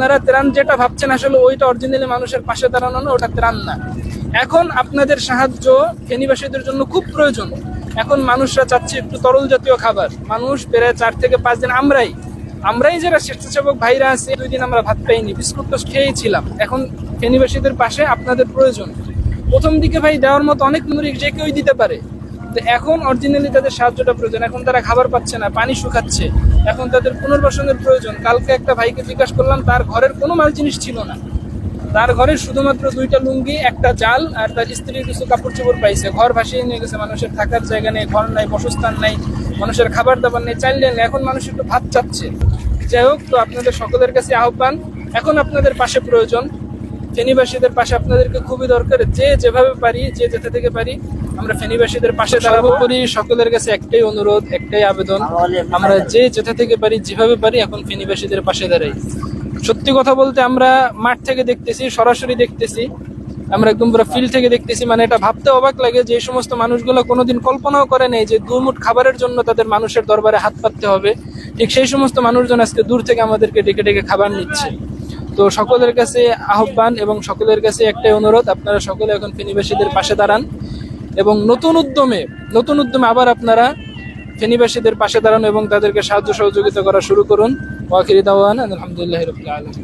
আপনারা ত্রাণ যেটা ভাবছেন আসলে ওইটা অরিজিনালি মানুষের পাশে দাঁড়ানো না, ওটা ত্রাণ না। এখন আপনাদের সাহায্য ফেনীবাসীদের জন্য খুব প্রয়োজন। এখন মানুষরা চাচ্ছে একটু তরল জাতীয় খাবার। মানুষ প্রায় চার থেকে পাঁচ দিন আমরাই। আমরাই যারা স্বেচ্ছাসেবক ভাইরা আছে, দুই দিন আমরা ভাত পাইনি বিস্কুট তো খেয়েছিলাম। এখন ফেনীবাসীদের পাশে আপনাদের প্রয়োজন। প্রথম দিকে ভাই দেওয়ার মতো অনেক মুরিক যে কেউই দিতে পারে। তো এখন অরিজিনালি তাদের সাহায্যটা প্রয়োজন। এখন তারা খাবার পাচ্ছে না, পানি শুকাচ্ছে। এখন তাদের পুনর্বাসনের প্রয়োজন। কালকে একটা ভাইকে জিজ্ঞাসা করলাম, তার ঘরের কোনো মাল জিনিস ছিল না। তার ঘরে শুধুমাত্র দুইটা লুঙ্গি, একটা জাল আর তার স্ত্রীর কিছু কাপড় চোপড় পাইছে। ঘর ভাসিয়ে নিয়ে গেছে, মানুষের থাকার জায়গা নেই, ঘর নাই, বসস্থান নাই, মানুষের খাবার দাবার নেই। চাইলে এখন মানুষ একটু ভাত চাচ্ছে। যাই হোক, তো আপনাদের সকলের কাছে আহ্বান, এখন আপনাদের পাশে প্রয়োজন। ফেনীবাসীদের পাশে আপনাদেরকে খুবই দরকার। যে যেভাবে পারি যে যেতে থেকে পারি আমরা ফেনীবাসীদের পাশে সর্বোপরি সকলের কাছে একটাই অনুরোধ একটাই আবেদন। আমরা যে যেতে থেকে পারি যেভাবে পারি এখন ফেনীবাসীদের পাশে দাঁড়াই। সত্যি কথা বলতে আমরা মাঠ থেকে দেখতেছি সরাসরি দেখতেছি। আমরা একদম পুরো ফিল্ড থেকে দেখতেছি মানে এটা ভাবতে অবাক লাগে যে এই সমস্ত মানুষগুলো কোনোদিন কল্পনাও করে নেই যে দুমুট খাবারের জন্য তাদের মানুষের দরবারে হাত পাততে হবে। ঠিক সেই সমস্ত মানুষজন আজকে দূর থেকে আমাদেরকে ডেকে ডেকে খাবার নিচ্ছে। তো সকলের কাছে আহ্বান এবং সকলের কাছে একটাই অনুরোধ, আপনারা সকলে এখন ফেনীবাসীদের পাশে দাঁড়ান এবং নতুন উদ্যমে নতুন উদ্যমে আবার আপনারা ফেনীবাসীদের পাশে দাঁড়ান এবং তাদেরকে সাহায্য সহযোগিতা করা শুরু করুন। ওয়াকিরি দাওয়ান আলহামদুলিল্লাহ রবিল আলম